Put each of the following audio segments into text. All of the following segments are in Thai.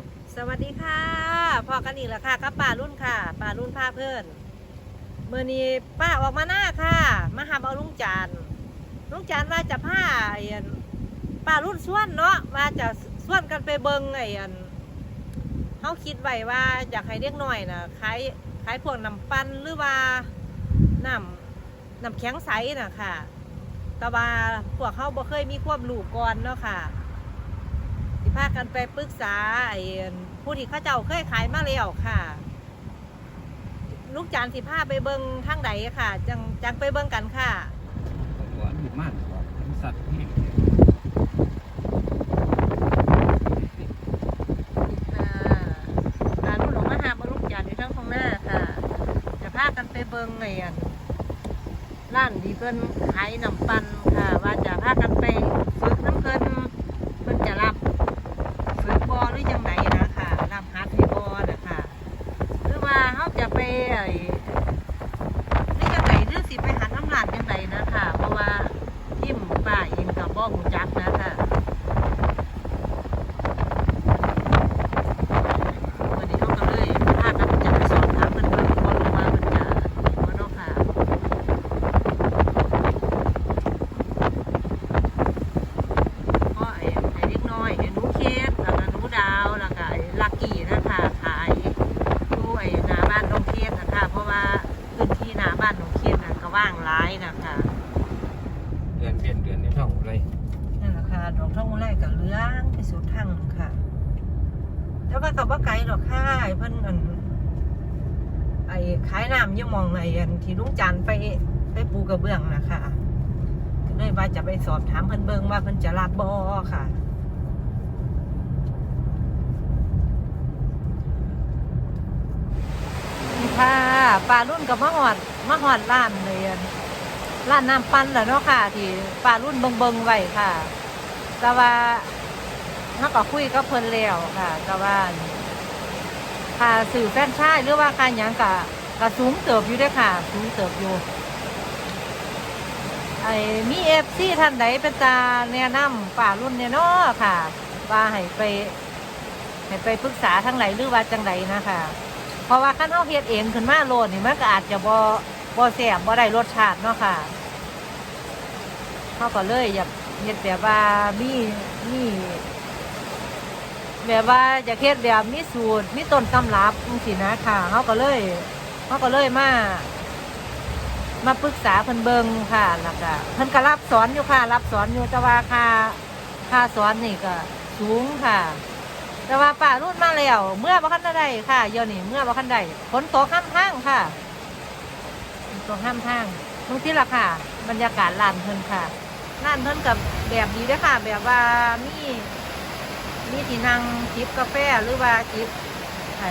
ับสวัสดีค่ะพอกันอีกแล้วค่ะกับป่ารุ่นค่ะป่ารุ่นพาเพื่อนเมื่อนี้ป้าออกมาหน้าค่ะ มาหาเอาลุงจานลุงจานว่าจะผ้าไอ้อันป้ารุ่นส่วนเนาะว่าจะส่วนกันไปเบิงไอ้อันเขาคิดไว้ว่าอยากให้เด็กหน่อยนะขายขายพวกน้ำปั้นหรือว่าน้ำน้ำแข็งใสนะค่ะ แต่ว่าพวกเขาบ่เคยมีความรู้ก่อนเนาะค่ะ พากันไปปรึกษาไอ้ผู้ที่เขาเจ้าเคยขายมาแล้วค่ะ ลูกจานสิพาไปเบิงทางใดค่ะ จังจังไปเบิงกันค่ะผมว่าหยุดมากบริษัทที่ร้านมากจานในทั้งข้างหน้าค่ะจะพากันไปเบิงไงอันร้านที่เพิ่นขายน้ำปั่นค่ะ ว่าจะพากันไปฝึกน้ำเพิ่นเพิ่นจะรับฝึกบอหรือยังไงนะค่ะรับฮัดให้บอนะคะหรือว่าเขา จะไปไอ้หรือยังไงหรือสิไปหาน้ำหลานยังไงนะคะเพราะว่าทิมป้าอินกับบ่หูจักนะคะ วันนี้เขาก็เลยพากันจะไปสอนถามเพิ่นเบิ่งบ่รู้ว่าเพิ่นจะบ่เนาะค่ะก็ไอ้ไอ้เด็กน้อยไอ้หนูเคสแล้วก็หนูดาวแล้วก็ไอ้ลักกี้นะคะขายอยู่ไอ้หน้าบ้านน้องเคสนะคะ เพราะว่าพื้นที่หน้าบ้านน้องเคสน่ะก็ว่างหลายนะคะ เดือนเปลี่ยนเดือนในช่องเลย นั่นแหละค่ะดอกท่องไร่กับเลื้องไปสู่ทางหนึ่งค่ะ แต่ว่ากั บว่าไกลหรอกค่ะเพิ่นอันไอ้ขายน้ำยี่มองไอ้อันที่ลุงจันไปไปปูกระเบื้องนะคะก็เลยว่าจะไปสอบถามเพิ่นเบิ่งว่าเพิ่นจะรับบอค่ะค่ะปลารุ่นกับมะหอดมะหอดร้านเลยอันร้านน้ำปั้นแหละเนาะค่ะ ที่ปลารุ่นเบิงเบิงๆไว้ค่ะ แต่ว่าถ้าก็คุยกับเพลินแล้วค่ะ แต่ว่า ค่าสื่อแฟนชายหรือว่าค่าหยังกะกะสูงเติบอยู่เด้อค่ะ สูงเติบอยู่ไอ้มีเอฟซีท่านใดเป็นตาแนะนำป่ารุ่นเนี่ยเนาะค่ะว่าให้ไปให้ไปปรึกษาทางไหนหรือว่าจังใดนะคะ เพราะว่าขั้นเฮาเฮ็ดเองขึ้นมาโลดนี่มันก็อาจจะบ่บ่แซ่บบ่ได้รสชาติเนาะค่ะเฮาก็เลยอยากเฮ็ดแบบว่ามีมี แบบว่าอยากเฮ็ดแบบมีสูตรมีต้นตำรับจังซี่นะค่ะเฮาก็เลยเฮาก็เลยมา มาปรึกษาเพิ่นเบิงค่ะแล้วก็เพิ่นก็รับสอนอยู่ค่ะรับสอนอยู่แต่ว่าค่าค่าสอนนี่ก็สูงค่ะ แต่ว่าป่ารุ่นมาแล้วเมื่อบ่คันได้ค่ะเดี๋ยวนี้เมื่อบ่คันได้ฝนตกข้ามทางค่ะฝนตกข้ามทางตรงที่ละค่ะ บรรยากาศลานเพิ่นค่ะลานเพิ่นกับแบบดีด้อค่ะ แบบว่ามี มีที่นั่งจิบกาแฟหรือว่าจิบไอ้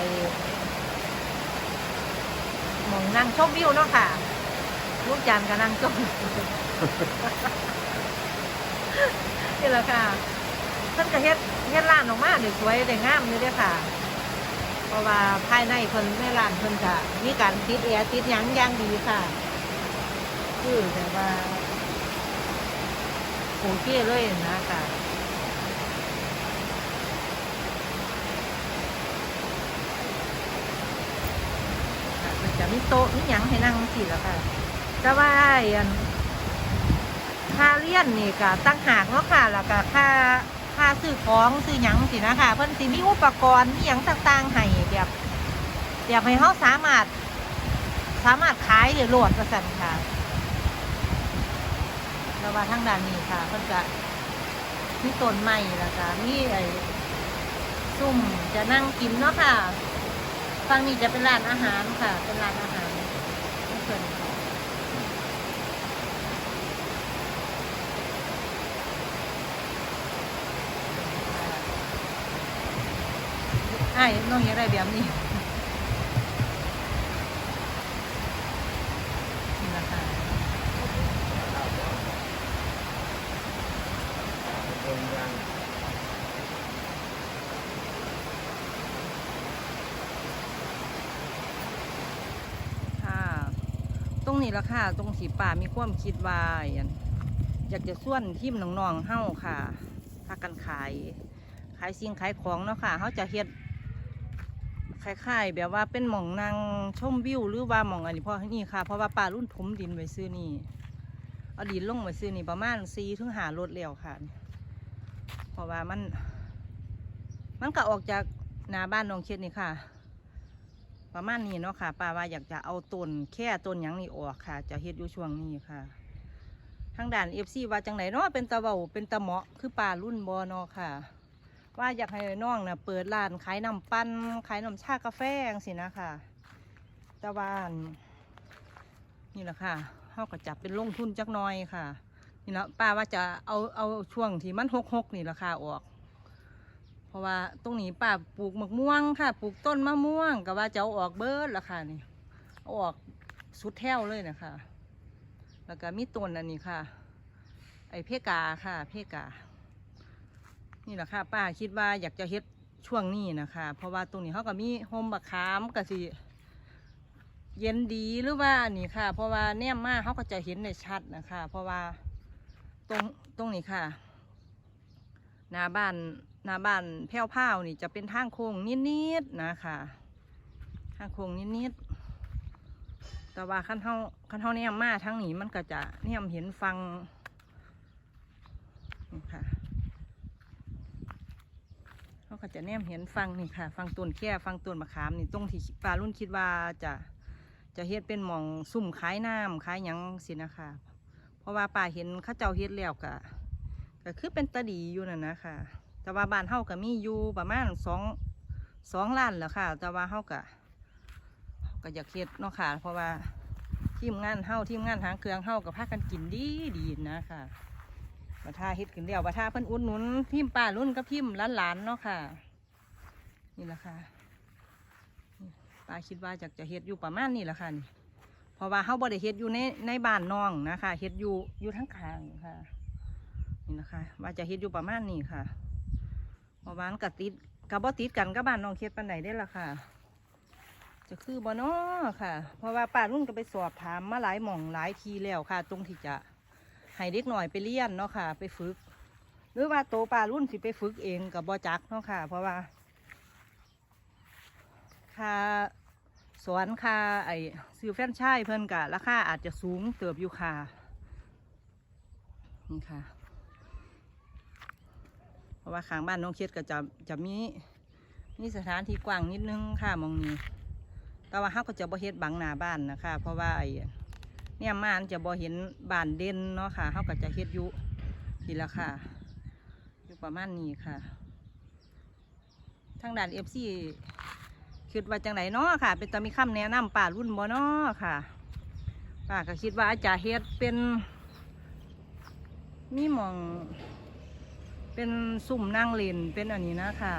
หมองนั่งชมวิวเนาะค่ะ ลูกจานก็นั่งชมนี่แหละค่ะเพิ่นก็เฮ็ดเฮ็ดร้านออกมาได้สวยได้งามอยู่เด้ค่ะ เพราะว่าภายในเพิ่นในร้านเพิ่นก็มีการติดแอร์ติดหยังอย่างดีค่ะ คือแบบว่าโอเคเลยนะค่ะค่ะมัน จะมีโต๊ะมีหยังให้นั่งสิแล้วค่ะแต่ว่าอันค่าเลี้ยนนี่ก็ตั้งหากเนาะค่ะ แล้วก็ค่าค่าซื้อของซื้อหยังสินะคะเพิ่นสิมีอุปกรณ์มีหยังต่างๆให้แบบแบบให้เฮาสามารถ สามารถขายได้โหลดว่าซั่นค่ะแล้วว่าทางด้านนี้ค่ะเพิ่นก็มีต้นไม้แล้วก็มีไอ้ซุ่มจะนั่งกินเนาะค่ะ ฟังนี่จะเป็นร้านอาหารค่ะ เป็นร้านอาหารของเพิ่นค่ะไอ้น้องยังได้แบบนี้ราคาค่ะ ตรง นี้ราคาตรงสีป่ามีความคิดว่าอยากจะส่วนทีมน้องๆเฮ้าค่ะพากันขาย ขายสิ่งขายของเนาะค่ะเขาจะเฮ็ดคล้ายๆแบบว่าเป็นหม่องนางชมวิวหรือว่าหม่องอันนี้เพราะนี่ค่ะ เพราะว่าป่ารุ่นถมดินไว้ซื้อนี่เอาดินลงไว้ซื้อนี่ประมาณสี่ถึงหารถแล้วค่ะ เพราะว่ามัน มันก็ออกจากนาบ้านน้องเค็ดนี่ค่ะ ประมาณนี้เนาะค่ะป้าว่าอยากจะเอาต้นแค่ต้นหยังนี่ออกค่ะ จะเฮ็ดอยู่ช่วงนี้ค่ะ ทางด่านเอฟซีว่าจังไหนเนาะเป็นตะเบาเป็นตะเหมาะคือป่ารุ่นบอนอค่ะ ว่าอยากให้น้องนะเปิดร้านขายน้ำปั้นขายน้ำชากาแฟสินะค่ะต่ว่าอั่นนี่แหละค่ะเขาก็จับเป็นลงทุนจักน้อยค่ะ นี่นะป้าว่าจะเอาเอาช่วงที่มันหกหกนี่ราคาออก เพราะว่าตรงนี้ป้าปลูกมะม่วงค่ะ ปลูกต้นมะม่วงก็ว่าจะเอาออกเบิร์ดละค่ะนี่เอาออกสุดแถวเลยนะคะ แล้วก็มีต้นอันนี้ค่ะ ไอเพกาค่ะ เพกา นี่แหละค่ะป้าคิดว่าอยากจะเฮ็ดช่วงนี้นะคะ เพราะว่าตรงนี้เขาก็มีโฮมบักขามก็สิเย็นดีหรือว่านี่ค่ะ เพราะว่าแนมมากเขาก็จะเห็นได้ชัดนะคะ เพราะว่าตรงตรงนี้ค่ะหน้าบ้าน หน้าบ้านแพ้วพ้าวนี่จะเป็นทางโค้งนิดๆนะคะทางโค้งนิดๆแต่ว่าขั้นเท่าขั้นเท่าแนมมาทั้งนี้มันก็จะแนมเห็นฟังนี่ค่ะเขาก็จะแนมเห็นฟังนี่ค่ะ ฟังต้นแค่ฟังต้นมะขามนี่ตรงที่ปลารุ่นคิดว่าจะจะเฮ็ดเป็นหมองซุ่มขายน้ำขายหยังสินะคะ เพราะว่าป่าเห็นข้าเจ้าเฮ็ดแล้วกะก็คือเป็นตาดีอยู่นั่นนะค่ะ แต่ว่าบ้านเฮาก็มีอยู่ประมาณสองสองล้านแหล้วค่ะ แต่ว่าเฮาก็ก็อยากเฮ็ดเนาะค่ะ เพราะว่าทีมงานเฮาทีมงานหางเครื่องเฮาก็พากันกินดีดีนะค่ะบัท่าเฮ็ดขึ้นแล้วบัท่าเพิ่นอุดหนุนพิมป้ารุ่นกับพิมพ์หลานเนาะค่ะ นี่แหละค่ะป้าคิดว่าอยากจะเฮ็ดอยู่ประมาณนี้แหละค่ะนี่เพราะว่าเฮาบ่ได้เฮ็ดอยู่ในในบ้านน้องนะคะเฮ็ดอยู่อยู่ทั้งข้างค่ะนี่นะคะว่าจะเฮ็ดอยู่ประมาณนี้ค่ะ เพระว่ามันกับติดกับบ่ติดกันกับบ้านน้องเฮ็ดปานไหนได้อละค่ะ จะคือบ่นาะค่ะ เพราะว่าป้ารุ่นก็ไปสอบถามมาหลายหม่องหลายทีแล้วค่ะ ตรงที่จะให้เด็กหน่อยไปเรียนเนาะค่ะ ไปฝึก หรือว่าโตป้ารุ่นสิไปฝึกเองกับบ่จักเนาะค่ะ เพราะว่าค่าสอนค่าไอ้ซื้อแฟนชส์เพิ่นกะราคาอาจจะสูงเติบอยู่ค่ะนี่ค่ะ ราะว่าข้างบ้านน้องเคสก็จะจะมีมีสถานที่กว้างนิดนึงค่ะมองนี้ แต่ว่าเขาก็จะบ่เฮ็ดบังหน้าบ้านนะคะ เพราะว่าไอ้เนี่ยมานจะบ่เห็นบ้านเด่นเนาะค่ะเขาก็จะเฮ็ดยู่ทีละค่ะอยู่ประมาณนี้ค่ะ ทางด้านเอฟซีคิดว่าจังไหนเนาะค่ะ เป็นตามีคำแนะนำป่ารุ่นบ่เนาะค่ะป้าก็คิดว่าจะเฮ็ดเป็นมีมอง เป็นสุ่มนั่งเล่นเป็นอันนี้นะค่ะ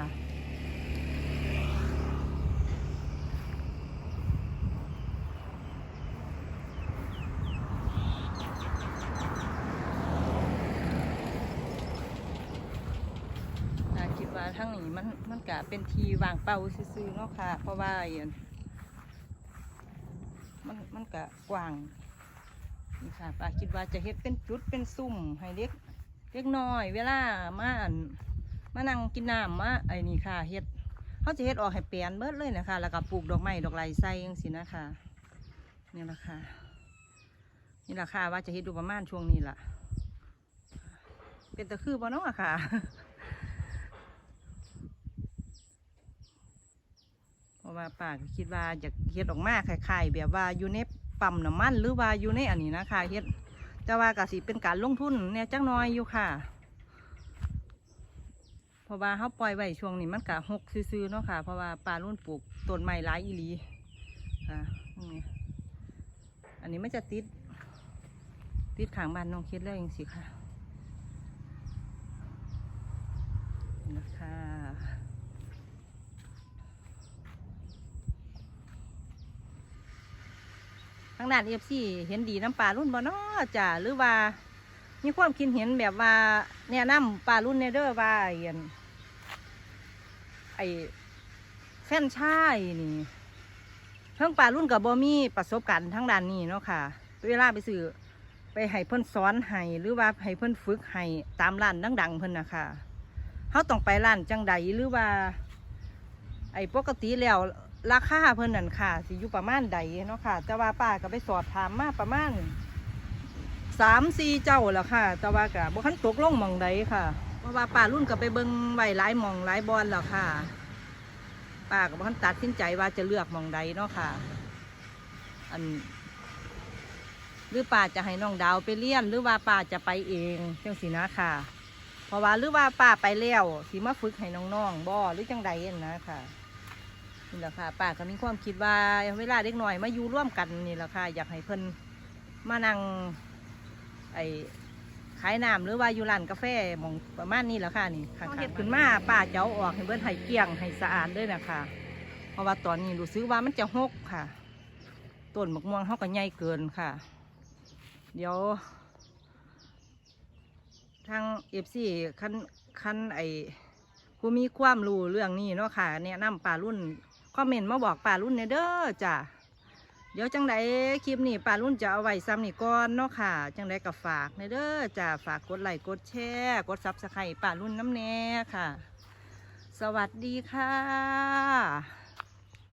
อ่าคิดว่าทั้งนี้มันมันกะเป็นทีวางเป้าซื่อๆเนาะค่ะ เพราะว่าอย่างมันมันกะกว้างนี่ค่ะป้าคิดว่าจะเฮ็ดเป็นจุดเป็นซุ่มให้เด็ก เด็กน้อย เวลามาอันมานั่งกินน้ำมาไอ้นี่ค่ะเฮ็ดเขาจะเฮ็ดออกให้เปลี่ยนเบิดเลยนะคะ แล้วก็ปลูกดอกไม้ดอกไม้ใส่ยังสินะคะนี่แหละค่ะ นี่แหละค่ะว่าจะเฮ็ดดูประมาณช่วงนี้ล่ะ เป็นตะคือบ่เนาะค่ะเพราะว่าป้าคิดว่าอยากเฮ็ดออกมาคล้ายๆแบบว่าอยู่ในปั๊มน้ำมันหรือว่าอยู่ในอันนี้นะคะเฮ็ด แต่ว่าก็สิเป็นการลงทุนเนี่ยจักหน้อยอยู่ค่ะเพราะว่าเขาปล่อยไว้ช่วงนี้มันก็หกซื่อๆเนาะค่ะ เพราะว่าป่ารุ่นปลูกต้นไม้หลายอีหลีค่ะตรงนี้อันนี้มันจะติด ติดขางบ้านน้องคิดแล้วเองสิค่ะนี่นะคะางด้านเอฟซีเห็นดีน้ำปลารุ่นบ่เนาะจ้ะหรือว่ามีความคิดเห็นแบบว่าแนะนำปลารุ่นเนเด้อว่าไอ้อันไอแฟนชายนี่เพิ่งปลารุ่นกับบ่มีประสบการณ์ทางด้านนี้เนาะค่ะ เวลาไปซื้อไปให้เพิ่นสอนให้หรือว่าให้เพิ่นฝึกให้ตามร้านดังๆเพิ่นนะคะเฮาต้องไปร้านจังใดหรือว่า ไอ้ปกติแล้ว ราคาเพิ่นนั่นค่ะ สิอยู่ประมาณใดเนาะค่ะ แต่ว่าป้าก็ไปสอบถามมาประมาณสามสี่เจ้าแล้วค่ะ แต่ว่าก็บ่คันตกลงหมองใดค่ะ เพราะว่าป้ารุ่นก็ไปเบิ่งไว้หลายหมองหลายบอนแล้วค่ะ ป้าก็บ่คันตัดสินใจว่าจะเลือกหมองใดเนาะค่ะ อัน หรือป้าจะให้น้องดาวไปเรียน หรือว่าป้าจะไปเองจังสินะค่ะ เพราะว่าหรือว่าป้าไปแล้วสิมาฝึกให้น้องๆบ่หรือจังใดนั่นนะค่ะ นี่แหละค่ะป้าก็มีความคิดว่าเวลาเด็กหน่อยมาอยู่ร่วมกันนี่แหละค่ะอยากให้เพิ่นมานั่งไอ้ขายน้ำหรือว่าอยู่ร้านกาแฟหมองประมาณนี้แหละค่ะนี่ค่ะเฮ็ดขึ้นมาป้าจะเอาออกให้เบิ่นให้เกลี้ยงให้สะอาดเลยนะคะเพราะว่าตอนนี้รู้สึกว่ามันจะหกค่ะต้นมะม่วงเขาก็ใหญ่เกินค่ะ เดี๋ยว ทางเอฟซีคันคันไอผู้มีความรู้เรื่องนี้เนาะค่ะแนะนำป่ารุ่น คอมเมนต์มาบอกป่ารุ่นในเด้อจ้ะเดี๋ยวจังไดคลิปนี้ป่ารุ่นจะเอาไว้ซ้ำนี่ก่อนเนาะค่ะ จังไดกับฝากในเด้อจ้ะฝากกดไลค์กดแชร์กดซับสไครต์ป่ารุ่นน้ำแน่ค่ะ สวัสดีค่ะ